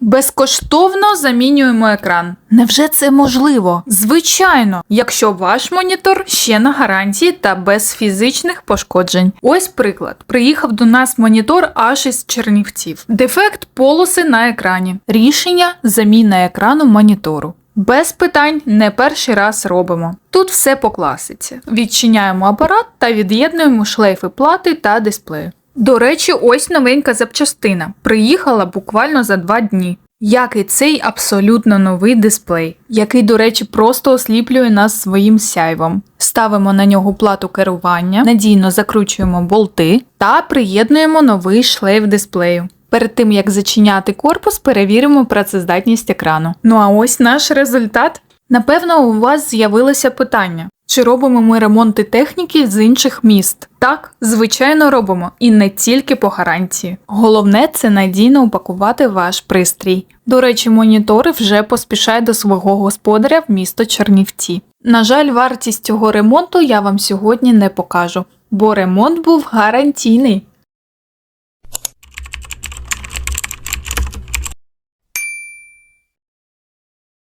Безкоштовно замінюємо екран. Невже це можливо? Звичайно, якщо ваш монітор ще на гарантії та без фізичних пошкоджень. Ось приклад. Приїхав до нас монітор аж із Чернівців. Дефект полоси на екрані. Рішення заміна екрану монітору. Без питань не перший раз робимо. Тут все по класиці. Відчиняємо апарат та від'єднуємо шлейфи плати та дисплею. До речі, ось новенька запчастина. Приїхала буквально за два дні. Як і цей абсолютно новий дисплей, який, до речі, просто осліплює нас своїм сяйвом. Ставимо на нього плату керування, надійно закручуємо болти та приєднуємо новий шлейф дисплею. Перед тим як зачиняти корпус, перевіримо працездатність екрану. Ну а ось наш результат. Напевно, у вас з'явилося питання: чи робимо ми ремонти техніки з інших міст? Так, звичайно, робимо, і не тільки по гарантії. Головне це надійно упакувати ваш пристрій. До речі, монітори вже поспішають до свого господаря в місто Чернівці. На жаль, вартість цього ремонту я вам сьогодні не покажу, бо ремонт був гарантійний.